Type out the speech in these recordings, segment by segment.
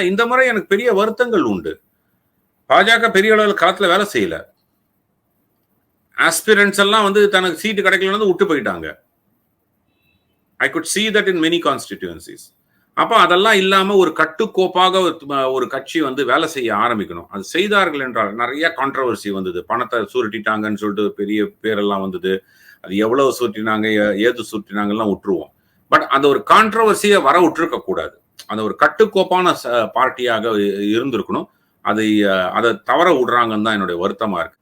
இந்த முறை எனக்கு பெரிய வருத்தங்கள் உண்டு. பாஜக பெரிய அளவில் களத்தில் வேலை செய்யல. ஆஸ்பிரன்ஸ் எல்லாம் வந்து தனக்கு சீட்டு கிடைக்கலன்னு விட்டு போயிட்டாங்க. I could see that in many constituencies அப்போ அதெல்லாம் இல்லாமல் ஒரு கட்டுக்கோப்பாக ஒரு- ஒரு கட்சி வந்து வேலை செய்ய ஆரம்பிக்கணும். அது செய்தார்கள் என்றால் நிறைய கான்ட்ரவர்சி வந்தது. பணத்தை சுருட்டிட்டாங்கன்னு சொல்லிட்டு பெரிய பேரெல்லாம் வந்தது. அது எவ்வளவு சுருட்டினாங்க ஏ- ஏது சுருட்டினாங்கலாம் விட்டுருவோம். பட் அந்த ஒரு கான்ட்ரவர்சியை வர விட்டுருக்க கூடாது. அந்த ஒரு கட்டுக்கோப்பான பார்ட்டியாக இருந்திருக்கணும். அதை அதை தவற விடுறாங்கன்னு தான் என்னுடைய வருத்தமா இருக்கு.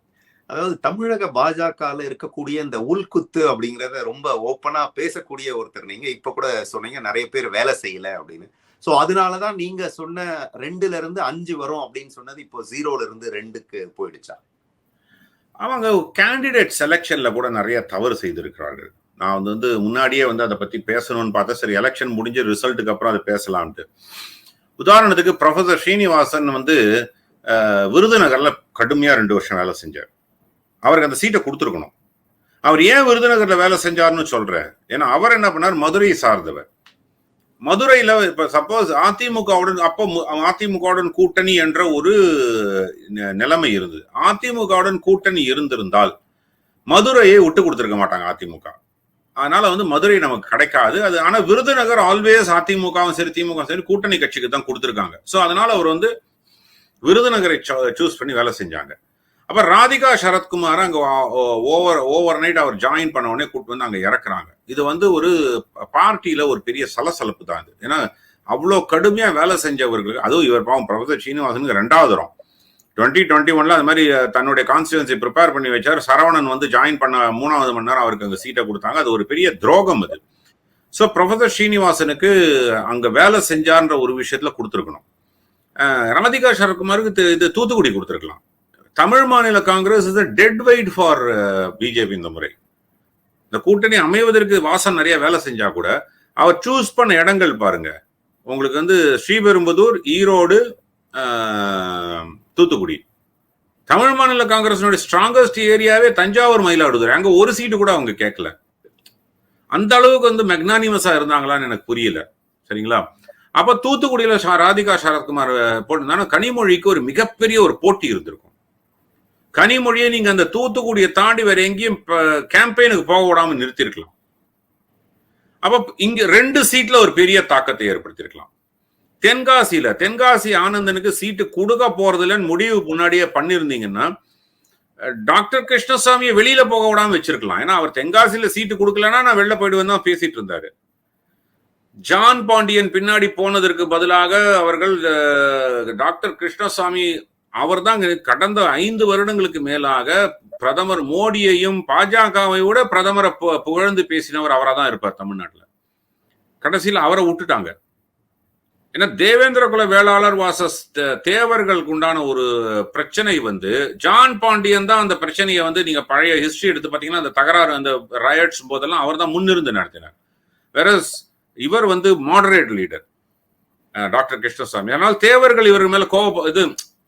அதாவது தமிழக பாஜகல இருக்கக்கூடிய இந்த உள்குத்து அப்படிங்கறத ரொம்ப ஓப்பனா பேசக்கூடிய ஒருத்தர். நீங்க இப்ப கூட சொன்னீங்க நிறைய பேர் வேலை செய்யல அப்படின்னு. சோ அதனாலதான் நீங்க சொன்ன ரெண்டுல இருந்து அஞ்சு வரும் அப்படின்னு சொன்னது இப்போ ஜீரோல இருந்து ரெண்டுக்கு போயிடுச்சா? அவங்க கேண்டிடேட் செலெக்ஷன்ல கூட நிறைய தவறு செய்திருக்கிறார்கள். நான் வந்து வந்து முன்னாடியே வந்து அதை பத்தி பேசணும்னு பார்த்தா சரி எலெக்ஷன் முடிஞ்ச ரிசல்ட்டுக்கு அப்புறம் அதை பேசலாம்ட்டு உதாரணத்துக்கு ப்ரொஃபசர் ஸ்ரீனிவாசன் வந்து விருதுநகரில் விருதுநகர்ல கடுமையா ரெண்டு வருஷம் வேலை செஞ்சார். அவருக்கு அந்த சீட்டை கொடுத்துருக்கணும். அவர் ஏன் விருதுநகர்ல வேலை செஞ்சார்னு சொல்றேன். ஏன்னா அவர் என்ன பண்ணார்? மதுரையை சார்ந்தவர். மதுரையில இப்ப சப்போஸ் அதிமுகவுடன் அப்போ மு- அதிமுகவுடன் கூட்டணி என்ற ஒரு நிலைமை இருந்தது. அதிமுகவுடன் கூட்டணி இருந்திருந்தால் மதுரையை விட்டு கொடுத்துருக்க மாட்டாங்க அதிமுக. அதனால வந்து மதுரை நமக்கு கிடைக்காது. அது ஆனா விருதுநகர் ஆல்வேஸ் அதிமுகவும் சரி திமுக சரி கூட்டணி கட்சிக்கு தான் கொடுத்துருக்காங்க. சோ அதனால அவர் வந்து விருதுநகரை சூஸ் பண்ணி வேலை செஞ்சாங்க. அப்ப ராதிகா சரத்குமார் அங்க ஓவர் ஓவர் நைட் அவர் ஜாயின் பண்ண உடனே கூட்டு வந்து அங்க இறக்குறாங்க. இது வந்து ஒரு பார்ட்டியில ஒரு பெரிய சலசலப்பு தான் இது. ஏன்னா அவ்வளோ கடுமையா வேலை செஞ்சவர்களுக்கு அதுவும் இவர் பாவம் ப்ரொஃபசர் சீனிவாசனுக்கு ரெண்டாவது தரம் டுவெண்ட்டி டுவெண்ட்டி ஒன்ல அது மாதிரி தன்னுடைய கான்ஸ்டியூன்சி ப்ரிப்பேர் பண்ணி வச்சார். சரவணன் வந்து ஜாயின் பண்ண மூணாவது மணி நேரம் அவருக்கு அங்கே சீட்டை கொடுத்தாங்க. அது ஒரு பெரிய துரோகம் அது. ஸோ ப்ரொஃபசர் ஸ்ரீனிவாசனுக்கு அங்கே வேலை செஞ்சார்ன்ற ஒரு விஷயத்தில் கொடுத்துருக்கணும். ரமதிகா சரத்குமாருக்கு இது தூத்துக்குடி கொடுத்துருக்கலாம். Tamil Maanila Congress is dead weight for BJP இந்த முறை. இந்த கூட்டணி அமைவதற்கு வாசன் நிறைய வேலை செஞ்சா கூட அவர் சூஸ் பண்ண இடங்கள் பாருங்க. உங்களுக்கு வந்து ஸ்ரீபெரும்புதூர் ஈரோடு தூத்துக்குடி. தமிழ் மாநில காங்கிரஸினுடைய ஸ்ட்ராங்கஸ்ட் ஏரியாவே தஞ்சாவூர் மயிலாடுதுறை. அங்க ஒரு சீட்டு கூட அவங்க கேட்கல அந்த அளவுக்கு வந்து மெக்னானிமஸா இருந்தாங்களான்னு எனக்கு புரியல. சரிங்களா? அப்ப தூத்துக்குடியில ராதிகா சரத்குமார் போட்டிருந்தாலும் கனிமொழிக்கு ஒரு மிகப்பெரிய ஒரு போட்டி இருந்திருக்கும். கனிமொழியை நீங்க அந்த தூத்துக்குடியை தாண்டி வேற எங்கேயும் கேம்பெயினுக்கு போக விடாம நிறுத்திருக்கலாம். அப்ப இங்க ரெண்டு சீட்ல ஒரு பெரிய தாக்கத்தை ஏற்படுத்தியிருக்கலாம் தென்காசியில தென்காசி ஆனந்தனுக்கு சீட்டு கொடுக்க போறது இல்லைன்னு முடிவு முன்னாடியே பண்ணியிருந்தீங்கன்னா டாக்டர் கிருஷ்ணசாமியை வெளியில போக விடாம வச்சிருக்கலாம். ஏன்னா அவர் தென்காசியில சீட்டு கொடுக்கலன்னா நான் வெளில போயிடுவேன் தான் பேசிட்டு இருந்தாரு. ஜான் பாண்டியன் பின்னாடி போனதற்கு பதிலாக அவர்கள் டாக்டர் கிருஷ்ணசாமி அவர்தான் கடந்த ஐந்து வருடங்களுக்கு மேலாக பிரதமர் மோடியையும் பாஜகவை விட பிரதமரை பு- புகழ்ந்து பேசினவர் அவராக தான் இருப்பார் தமிழ்நாட்டில். கடைசியில் அவரை விட்டுட்டாங்க. ஏன்னா தேவேந்திர குல வேளாளர் வாசஸ் தேவர்களுக்கு உண்டான ஒரு பிரச்சனை வந்து ஜான் பாண்டியன் தான் அந்த பிரச்சனையை வந்து நீங்க பழைய ஹிஸ்டரி எடுத்து பார்த்தீங்கன்னா அந்த தகராறு அந்த ரயட்ஸ் போதெல்லாம் அவர் தான் முன்னிருந்து நடத்தினார். வேற இவர் வந்து மாடரேட் லீடர் டாக்டர் கிருஷ்ணசாமி. அதனால் தேவர்கள் இவர் மேல கோப இது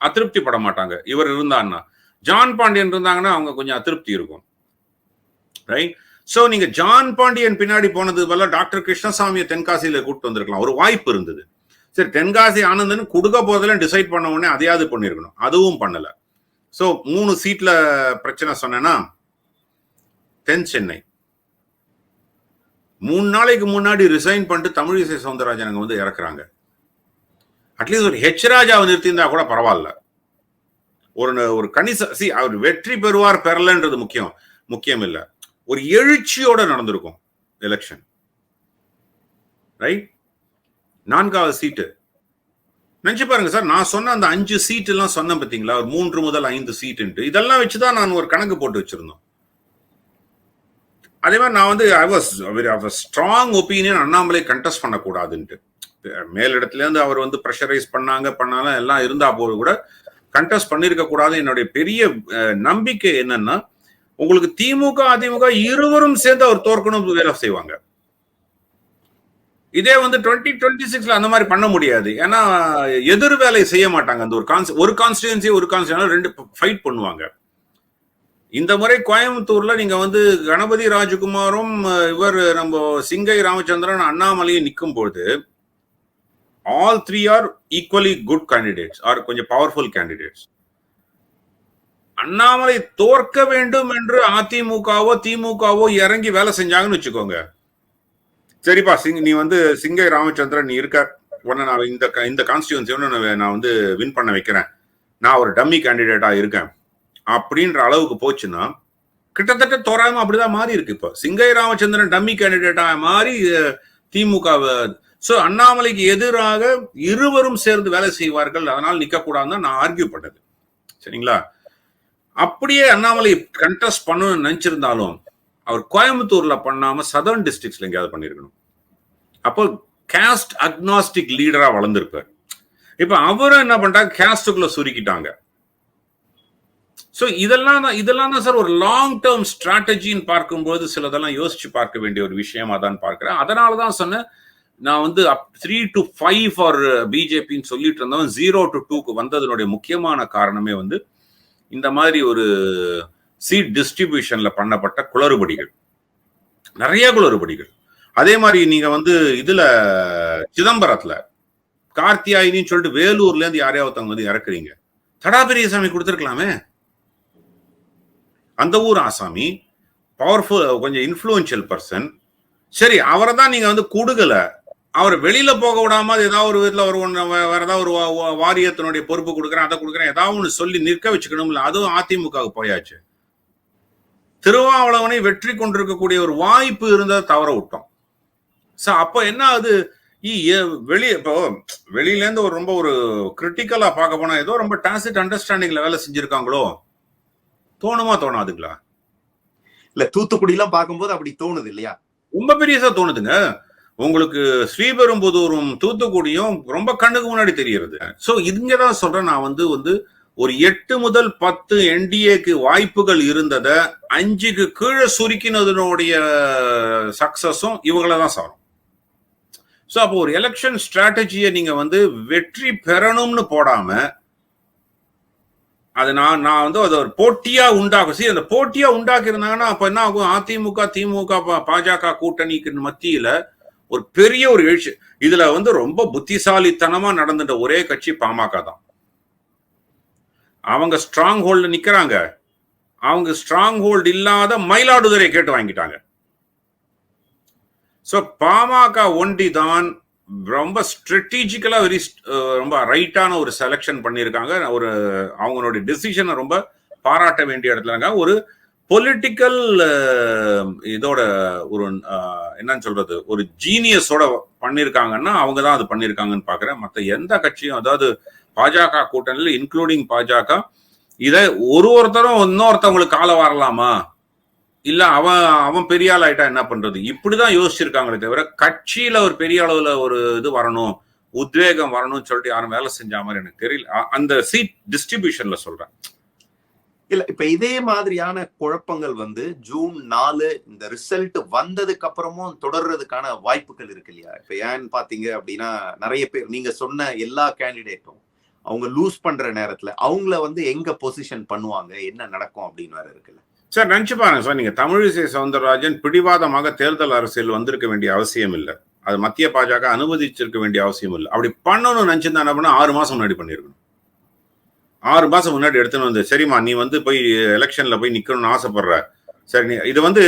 அதிருப்தி பட மாட்டாங்க. இவர் இருந்தான்னா ஜான் பாண்டியன் இருந்தாங்கன்னா அவங்க கொஞ்சம் அதிருப்தி இருக்கும். ரைட் சோ நீங்க ஜான் பாண்டியன் பின்னாடி போனது போல டாக்டர் கிருஷ்ணசாமியை தென்காசியில கூட்டு வந்திருக்கலாம். ஒரு வாய்ப்பு இருந்தது. சரி தென்காசி ஆனந்தன் கொடுக்க போதில் டிசைட் பண்ண உடனே அதையாவது பண்ணிருக்கணும். அதுவும் பண்ணலை. ஸோ மூணு சீட்டில் பிரச்சனை சொன்னேன்னா தென் சென்னை. மூணு நாளைக்கு முன்னாடி ரிசைன் பண்ணிட்டு தமிழிசை சவுந்தரராஜன் அங்கே வந்து இறக்குறாங்க. அட்லீஸ்ட் ஒரு ஹெச் ராஜாவை நிறுத்தியிருந்தா கூட பரவாயில்ல. ஒரு ஒரு கணிச சி அவர் வெற்றி பெறுவார் பெறலன்றது முக்கியம். முக்கியம் இல்லை. ஒரு எழுச்சியோட நடந்திருக்கும் எலெக்ஷன் ரைட் நான்காவது சீட்டு. நினைச்சு பாருங்க சார் நான் சொன்ன அந்த அஞ்சு சீட் எல்லாம் சொன்னேன் பார்த்தீங்களா ஒரு மூன்று முதல் ஐந்து சீட்டுன்ட்டு. இதெல்லாம் வச்சுதான் நான் ஒரு கணக்கு போட்டு வச்சிருந்தோம். அதே மாதிரி நான் வந்து I was strong opinion Annamalai contest பண்ணக்கூடாதுன்ட்டு. மேலிடத்துலேருந்து அவர் வந்து ப்ரெஷரைஸ் பண்ணாங்க பண்ணாலும் எல்லாம் இருந்தா போது கூட கண்டெஸ்ட் பண்ணியிருக்க கூடாது. என்னுடைய பெரிய நம்பிக்கை என்னன்னா உங்களுக்கு திமுக அதிமுக இருவரும் சேர்ந்து அவர் தோற்கணும் வேலை செய்வாங்க. இதே வந்து டுவெண்ட்டி டுவெண்ட்டி சிக்ஸ்ல அந்த மாதிரி பண்ண முடியாது. ஏன்னா எதிர் வேலை செய்ய மாட்டாங்க அந்த ஒரு கான்ஸ் ஒரு கான்ஸ்டியூன்சி ஒரு கான்ஸ்டியூன் ரெண்டு ஃபைட் பண்ணுவாங்க. இந்த முறை கோயம்புத்தூர்ல நீங்க வந்து கணபதி ராஜகுமாரும் இவர் நம்ம சிங்கை ராமச்சந்திரன் அண்ணாமலையும் நிற்கும் போது all three are equally good candidates are கொஞ்சம் பவர்ஃபுல் கேண்டிடேட்ஸ் அண்ணாமலை தோற்க வேண்டும் என்று அதிமுகவோ திமுகவோ இறங்கி வேலை செஞ்சாங்கன்னு வச்சுக்கோங்க. சரிப்பா சிங் நீ வந்து சிங்கை ராமச்சந்திரன் நீ இருக்க. உடனே நான் இந்த இந்த கான்ஸ்டியூன்சி நான் வந்து வின் பண்ண வைக்கிறேன். நான் ஒரு டம்மி கேண்டிடேட்டா இருக்கேன். அப்படின்ற அளவுக்கு போச்சுன்னா கிட்டத்தட்ட தோராயமா அப்படிதான் மாறி இருக்கு இப்போ. சிங்கை ராமச்சந்திரன் டம்மி கேண்டிடேட்டா மாறி திமுக ஸோ அண்ணாமலைக்கு எதிராக இருவரும் சேர்ந்து வேலை செய்வார்கள். அதனால் நிற்கக்கூடாதுன்னு நான் ஆர்கியூ பண்ணது. சரிங்களா? அப்படியே அண்ணாமலை கண்டெஸ்ட் பண்ணணும்னு நினைச்சிருந்தாலும் அவர் கோயம்புத்தூர்ல பண்ணாம சதர்ன் டிஸ்ட்ரிக்ட்ஸ்ல எங்கேயாவது பண்ணிருக்கணும். அப்போ கேஸ்ட் அக்னாஸ்டிக் லீடரா வளர்ந்துருப்பார். இப்ப அவரும் என்ன பண்ணிட்டாங்க? கேஸ்டுக்குள்ள சுருக்கிட்டாங்க. ஸோ இதெல்லாம் தான் இதெல்லாம் தான் சார் ஒரு லாங் டேர்ம் ஸ்ட்ராட்டஜின்னு பார்க்கும்போது சிலதெல்லாம் யோசிச்சு பார்க்க வேண்டிய ஒரு விஷயமா தான் பார்க்கிறேன். அதனால தான் சொன்னேன் நான் வந்து த்ரீ டு ஃபைவ் ஃபார் பிஜேபின்னு சொல்லிட்டு இருந்தவன் ஜீரோ டு டூக்கு வந்ததனுடைய முக்கியமான காரணமே வந்து இந்த மாதிரி ஒரு சீட் டிஸ்ட்ரிபியூஷன்ல பண்ணப்பட்ட குளறுபடிகள். நிறைய குளறுபடிகள். அதே மாதிரி நீங்க வந்து இதுல சிதம்பரத்துல கார்த்தியாயினின்னு சொல்லிட்டு வேலூர்ல இருந்து யாரையாவது வந்து இறக்குறீங்க. தடா பெரியசாமி கொடுத்துருக்கலாமே. அந்த ஊர் ஆசாமி பவர்ஃபுல் கொஞ்சம் இன்ஃப்ளூயன்ஷியல் பர்சன் சரி அவரை தான் நீங்க வந்து கொடுக்கல. அவர் வெளியில போக விடாம ஏதாவது ஒரு விதத்துல ஒரு ஒன்று வேற ஏதாவது ஒரு வாரியத்தினுடைய பொறுப்பு கொடுக்குறேன் அதை கொடுக்குறேன் ஏதாவது ஒன்று சொல்லி நிற்க வச்சுக்கணும்ல. அதுவும் அதிமுகவுக்கு போயாச்சு. திருவாவளவனை வெற்றி கொண்டிருக்கக்கூடிய ஒரு வாய்ப்பு இருந்ததை தவற விட்டோம். சோ அப்போ என்ன ஆகுது? வெளியே இப்போ வெளியில இருந்து ஒரு ரொம்ப ஒரு கிரிட்டிக்கலா பார்க்க போனா ஏதோ ரொம்ப டாசிட் அண்டர்ஸ்டாண்டிங்ல வேலை செஞ்சிருக்காங்களோ? தோணுமா தோணாதுங்களா? இல்ல தூத்துக்குடி எல்லாம் பார்க்கும்போது அப்படி தோணுது இல்லையா? ரொம்ப பெரியசா தோணுதுங்க. உங்களுக்கு ஸ்ரீபெரும்புதூரும் தூத்துக்குடியும் ரொம்ப கண்ணுக்கு முன்னாடி தெரியறது சோ இங்கதான் சொல்றேன் நான் வந்து வந்து ஒரு எட்டு முதல் பத்து என்டிஏக்கு வாய்ப்புகள் இருந்தத அஞ்சுக்கு கீழே சுருக்கினதனுடைய சக்சஸும் இவங்கள தான் சாரும். ஸோ அப்போ ஒரு எலெக்ஷன் ஸ்ட்ராட்டஜியை நீங்கள் வந்து வெற்றி பெறணும்னு போடாம அது நான் நான் வந்து அதை ஒரு போட்டியா உண்டாகும் சரி அந்த போட்டியா உண்டாக்கியிருந்தாங்கன்னா அப்போ அப்ப என்ன ஆகும்? அதிமுக திமுக பாஜக கூட்டணிக்கு மத்தியில ஒரு பெரிய ஒரு எழுச்சி. இதுல வந்து ரொம்ப புத்திசாலித்தனமா நடந்துட்ட ஒரே கட்சி பாமக தான். அவங்க ஸ்ட்ராங் ஹோல்டு நிக்கிறாங்க. அவங்க ஸ்ட்ராங் ஹோல்டு இல்லாத மயிலாடுதுறை கேட்டு வாங்கிட்டாங்க. ஸோ பாமக ஒண்டி தான் ரொம்ப ஸ்ட்ராட்டஜிக்கலா வெரி ரொம்ப ரைட்டான ஒரு செலெக்ஷன் பண்ணியிருக்காங்க. ஒரு அவங்களுடைய டிசிஷனை ரொம்ப பாராட்ட வேண்டிய இடத்துல இருக்காங்க. ஒரு பொலிட்டிக்கல் இதோட ஒரு என்னன்னு சொல்றது? ஒரு ஜீனியஸோட பண்ணியிருக்காங்கன்னா அவங்க தான் அது பண்ணியிருக்காங்கன்னு பாக்குறேன் மற்ற எந்த கட்சியும் அதாவது பாஜக கூட்டணியில் இன்க்ளூடிங் பாஜக இதை ஒரு ஒருத்தரும் இன்னொருத்தவங்களுக்கு காலை வரலாமா? இல்ல அவன் அவன் பெரிய ஆள் ஆயிட்டா என்ன பண்றது? இப்படிதான் யோசிச்சிருக்காங்களே தவிர கட்சியில ஒரு பெரிய அளவுல ஒரு இது வரணும் உத்வேகம் வரணும்னு சொல்லிட்டு யாரும் வேலை செஞ்ச மாதிரி எனக்கு தெரியல. அந்த சீட் டிஸ்ட்ரிபியூஷன்ல சொல்றேன். இல்ல இப்ப இதே மாதிரியான குழப்பங்கள் வந்து ஜூன் நாலு இந்த ரிசல்ட் வந்ததுக்கு அப்புறமும் தொடர்றதுக்கான வாய்ப்புகள் இருக்கு இல்லையா? இப்ப ஏன்னு பாத்தீங்க அப்படின்னா நிறைய பேர் நீங்க சொன்ன எல்லா கேண்டிடேட்டும் அவங்க லூஸ் பண்ற நேரத்துல அவங்கள வந்து எங்க பொசிஷன் பண்ணுவாங்க? என்ன நடக்கும் அப்படின்னு வேற இருக்குல்ல. சார் நினைச்சு பாருங்க சார் நீங்க தமிழிசை சவுந்தரராஜன் பிடிவாதமாக தேர்தல் அரசியல் வந்திருக்க வேண்டிய அவசியம் இல்லை. அது மத்திய பாஜக அனுமதிச்சிருக்க வேண்டிய அவசியம் இல்லை. அப்படி பண்ணணும்னு நினைச்சிருந்தா என்ன பண்ணா ஆறு மாசம் முன்னாடி பண்ணிருக்கணும். ஆறு மாசம் முன்னாடி எடுத்துன்னு வந்து சரிம்மா நீ வந்து போய் எலெக்ஷன்ல போய் நிக்கணும்னு ஆசைப்படுற. சரி நீ இது வந்து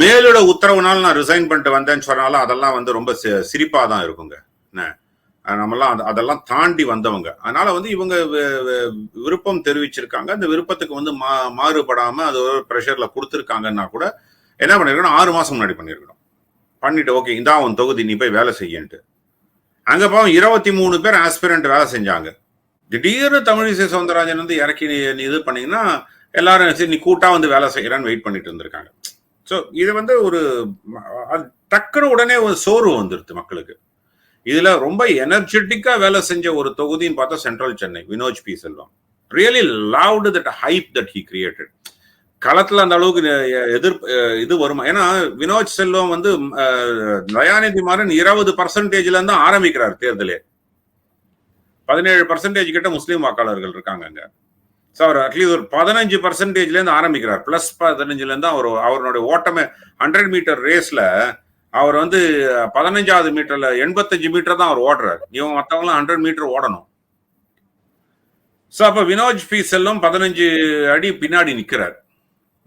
மேலோட உத்தரவுனால நான் ரிசைன் பண்ணிட்டு வந்தேன்னு சொன்னாலும் அதெல்லாம் வந்து ரொம்ப சிரிப்பா தான் இருக்குங்க. என்ன? நம்மலாம் அதெல்லாம் தாண்டி வந்தவங்க. அதனால வந்து இவங்க விருப்பம் தெரிவிச்சிருக்காங்க. அந்த விருப்பத்துக்கு வந்து மா மாறுபடாம அது ஒரு ப்ரெஷர்ல கொடுத்துருக்காங்கன்னா கூட என்ன பண்ணிருக்கணும்? ஆறு மாசம் முன்னாடி பண்ணிருக்கணும். பண்ணிட்டு ஓகே இதான் உன் தொகுதி நீ போய் வேலை செய்யன்ட்டு. அங்க பாவம் இருபத்தி மூணு பேர் ஆஸ்பிரண்ட் வேலை செஞ்சாங்க. திடீர்னு தமிழிசை சவுந்தரராஜன் வந்து இறக்கி நீ இது பண்ணீங்கன்னா எல்லாரும் சரி நீ கூட்டா வந்து வேலை செய்யறான்னு வெயிட் பண்ணிட்டு இருந்திருக்காங்க. ஸோ இது வந்து ஒரு டக்குன்னு உடனே ஒரு சோர்வு வந்துருது மக்களுக்கு. இதுல ரொம்ப எனர்ஜெட்டிக்கா வேலை செஞ்ச ஒரு தொகுதின்னு பார்த்தா central Chennai Vinoj P. Selvam. Really loved that hype that he created களத்துல அந்த அளவுக்கு எதிர்ப்பு இது வருமா? ஏன்னா வினோஜ் செல்வம் வந்து தயாநிதி மாறன் இருபது பர்சன்டேஜ்ல இருந்து ஆரம்பிக்கிறார் தேர்தலே. பதினேழு பர்சன்டேஜ் கிட்ட முஸ்லீம் வாக்காளர்கள் இருக்காங்க அங்க. ஸோ அவர் அட்லீஸ்ட் ஒரு பதினஞ்சு பர்சன்டேஜ்ல இருந்து ஆரம்பிக்கிறார். பிளஸ் பதினஞ்சுல இருந்து அவர் அவருடைய ஓட்டமே ஹண்ட்ரட் மீட்டர் ரேஸ்ல அவர் வந்து பதினஞ்சாவது மீட்டர்ல எண்பத்தஞ்சு மீட்டர் தான் அவர் ஓடுறாரு. இவங்க மற்றவங்களாம் ஹண்ட்ரட் மீட்டர் ஓடணும். ஸோ அப்போ வினோஜ் பி செல்லும் பதினஞ்சு அடி பின்னாடி நிற்கிறார்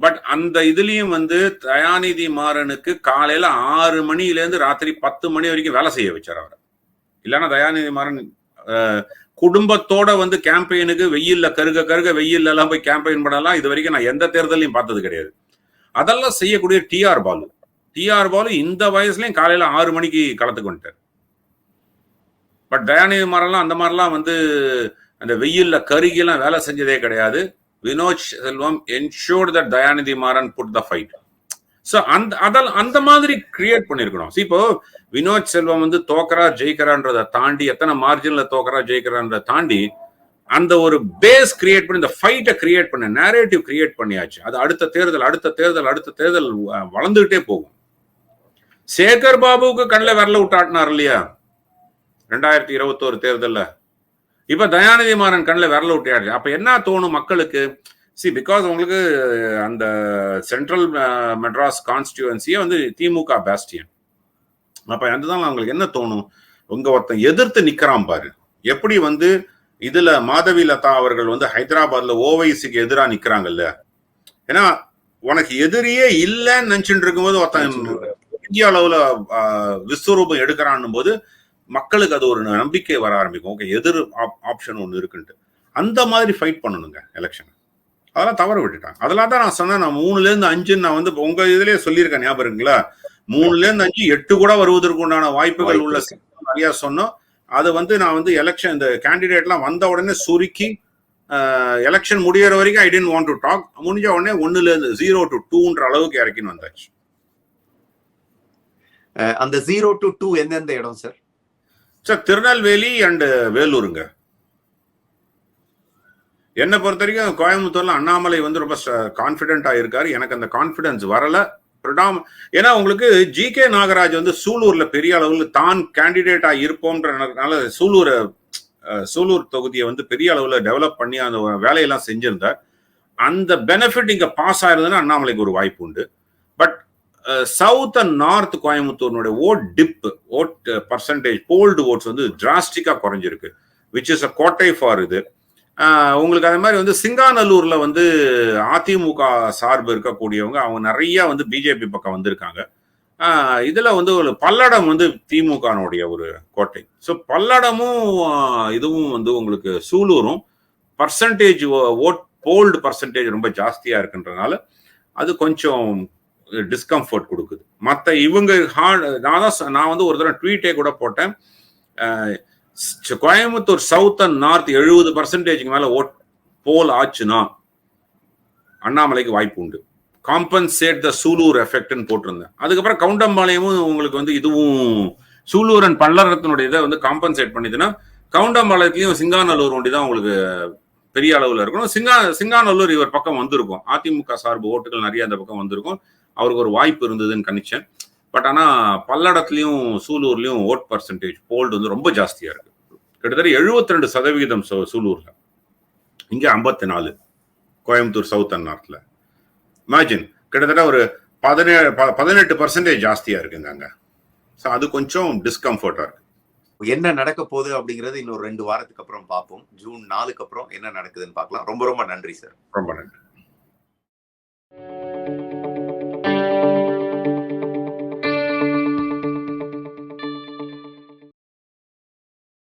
பட் அந்த இதுலயும் வந்து தயாநிதி மாறனுக்கு காலையில ஆறு மணிலேருந்து ராத்திரி பத்து மணி வரைக்கும் வேலை செய்ய வச்சார் அவர். இல்லைன்னா தயாநிதி மாறன் குடும்பத்தோட வந்து கேம்பெயினுக்கு வெயில்ல கருக கருக வெயில்ல எல்லாம் போய் கேம்பெயின் பண்ணலாம். இது வரைக்கும் நான் எந்த தேர்தலையும் பார்த்தது கிடையாது. அதெல்லாம் செய்யக்கூடிய டிஆர் பாலு. டிஆர் பாலு இந்த வயசுலயும் காலையில ஆறு மணிக்கு களத்துக்கு வந்துட்டார். பட் தயாநிதி மாறன்லாம் அந்த மாதிரிலாம் வந்து அந்த வெயில்ல கருகிலாம் வேலை செஞ்சதே கிடையாது. Vinod Selvam ensure that Dayanidhi Maran put the fight so அந்த அதெல்லாம் அந்த மாதிரி கிரியேட் பண்ணிருக்கணும். இப்போ வினோத் செல்வம் வந்து தோக்கரா ஜெயிக்கிறான்றதை தாண்டி எத்தனை மார்ஜின்ல தோக்கரா ஜெயிக்கிறான்றதை தாண்டி அந்த ஒரு பேஸ் கிரியேட் பண்ணி இந்த ஃபைட்டை கிரியேட் பண்ண நேரேட்டிவ் கிரியேட் பண்ணியாச்சு. அது அடுத்த தேர்தல் அடுத்த தேர்தல் அடுத்த தேர்தல் வளர்ந்துகிட்டே போகும். சேகர் பாபுவுக்கு கண்ணில் விரல விட்டாட்டினார் இல்லையா ரெண்டாயிரத்தி இருபத்தோரு தேர்தலில். இப்ப தயாநிதி மாறன் கண்ணில் விரல விட்டியாச்சு அப்ப என்ன தோணும் மக்களுக்கு? சி பிகாஸ் உங்களுக்கு அந்த சென்ட்ரல் மெட்ராஸ் கான்ஸ்டியூவன்சியே வந்து திமுக பேஸ்டியன் அப்ப அதுதான் அவங்களுக்கு என்ன தோணும்? உங்க ஒருத்தன் எதிர்த்து நிக்கிறான் பாரு. எப்படி வந்து இதுல மாதவி லதா அவர்கள் வந்து ஹைதராபாத்ல ஓவைசிக்கு எதிராக நிக்கிறாங்கல்ல? ஏன்னா உனக்கு எதிரியே இல்லைன்னு நினைச்சுட்டு இருக்கும்போது ஒருத்தன் பெரிய அளவுல விஸ்வரூபம் எடுக்கிறான்னும் போது மக்களுக்கு அது ஒரு நம்பிக்கை வர ஆரம்பிக்கும். ஓகே எதிர் ஆப்ஷன் ஒன்று இருக்குன்ட்டு. அந்த மாதிரி ஃபைட் பண்ணணுங்க எலெக்ஷன் அதெல்லாம் தவற விட்டுட்டாங்க. அதெல்லாம் தான் நான் சொன்னேன் நான் மூணுல இருந்து அஞ்சுன்னு நான் வந்து உங்க இதுலயே சொல்லியிருக்கேன் ஞாபகம் இருக்குங்களா மூணுல இருந்து அஞ்சு எட்டு கூட வருவதற்கு உண்டான வாய்ப்புகள் உள்ள நிறைய சொன்னோம். அது வந்து நான் வந்து எலெக்ஷன் இந்த கேண்டிடேட்லாம் வந்த உடனே சுருக்கி எலெக்ஷன் முடியற வரைக்கும் I didn't want to talk முடிஞ்ச உடனே ஒன்னுல இருந்து ஜீரோ டு டூன்ற அளவுக்கு இறக்கின்னு வந்தாச்சு. அந்த ஜீரோ டு டூ எந்தெந்த இடம் சார் சார் திருநெல்வேலி அண்ட் வேலூருங்க. என்னை பொறுத்த வரைக்கும் கோயம்புத்தூர்ல அண்ணாமலை வந்து ரொம்ப கான்பிடென்டா இருக்காரு எனக்கு அந்த கான்பிடன்ஸ் வரல. பிரடாம் ஏன்னா உங்களுக்கு ஜி கே நாகராஜ் வந்து சூலூர்ல பெரிய அளவில் தான் கேண்டிடேட்டா இருப்போம்ன்றனால சூலூர் சூலூர் தொகுதியை வந்து பெரிய அளவுல டெவலப் பண்ணி அந்த வேலையெல்லாம் செஞ்சிருந்தார். அந்த பெனிஃபிட் இங்க பாஸ் ஆயிருந்ததுன்னா அண்ணாமலைக்கு ஒரு வாய்ப்பு உண்டு. But south and north கோயம்புத்தூர்னுடைய vote dip vote percentage polled votes வந்து டிராஸ்டிக்காக குறைஞ்சிருக்கு விச் இஸ் அ கோட்டை ஃபார் இது. உங்களுக்கு அதே மாதிரி வந்து சிங்காநல்லூர்ல வந்து அதிமுக சார்பு இருக்கக்கூடியவங்க அவங்க நிறைய வந்து பிஜேபி பக்கம் வந்திருக்காங்க. இதுல வந்து ஒரு பல்லடம் வந்து திமுகனுடைய ஒரு கோட்டை. ஸோ பல்லடமும் இதுவும் வந்து உங்களுக்கு சூலூரும். பர்சன்டேஜ் ஓட் போல்டு பர்சன்டேஜ் ரொம்ப ஜாஸ்தியா இருக்குன்றனால அது கொஞ்சம் டிஸ்கம்ஃபர்ட் கொடுக்குது. மற்ற இவங்க ஹார்ட் நான் தான் நான் வந்து ஒரு தடவை ட்வீட்டே கூட போட்டேன். கோயம்புத்தூர் சவுத் அண்ட் நார்த் எழுபது பர்சன்டேஜ்க்கு மேலே ஓட் போல் ஆச்சுன்னா அண்ணாமலைக்கு வாய்ப்பு உண்டு. காம்பன்சேட் த சூலூர் எஃபெக்ட்னு போட்டிருந்தேன். அதுக்கப்புறம் கவுண்டம்பாளையமும் உங்களுக்கு வந்து இதுவும் சூலூர் அண்ட் பல்லரத்தினுடைய இதை வந்து காம்பன்சேட் பண்ணிதுன்னா கவுண்டம்பாளையத்துலையும் சிங்காநல்லூர் ஒண்டி தான் உங்களுக்கு பெரிய அளவில் இருக்கணும். சிங்கா சிங்காநல்லூர் இவர் பக்கம் வந்திருக்கும். அதிமுக சார்பு ஓட்டுகள் நிறைய அந்த பக்கம் வந்திருக்கும். அவருக்கு ஒரு வாய்ப்பு இருந்ததுன்னு கணிச்சேன் பட் ஆனா பல்லடத்துலயும் சூலூர்லயும் ஓட் பர்சன்டேஜ் போல்டு வந்து ரொம்ப ஜாஸ்தியா இருக்கு. கிட்டத்தட்ட 72% ரெண்டு சதவிகிதம் சூலூர்ல. இங்க ஐம்பத்தி நாலு கோயம்புத்தூர் சவுத் அண்ட் இமேஜின் கிட்டத்தட்ட ஒரு பதினேழு பதினெட்டு பர்சன்டேஜ் ஜாஸ்தியா இருக்குங்க அங்க. ஸோ அது கொஞ்சம் டிஸ்கம்ஃபர்ட்டா இருக்கு. என்ன நடக்க போகுது அப்படிங்கறது இன்னொரு ரெண்டு வாரத்துக்கு அப்புறம் பார்ப்போம். ஜூன் நாலுக்கு அப்புறம் என்ன நடக்குதுன்னு பார்க்கலாம். ரொம்ப ரொம்ப நன்றி சார். ரொம்ப நன்றி.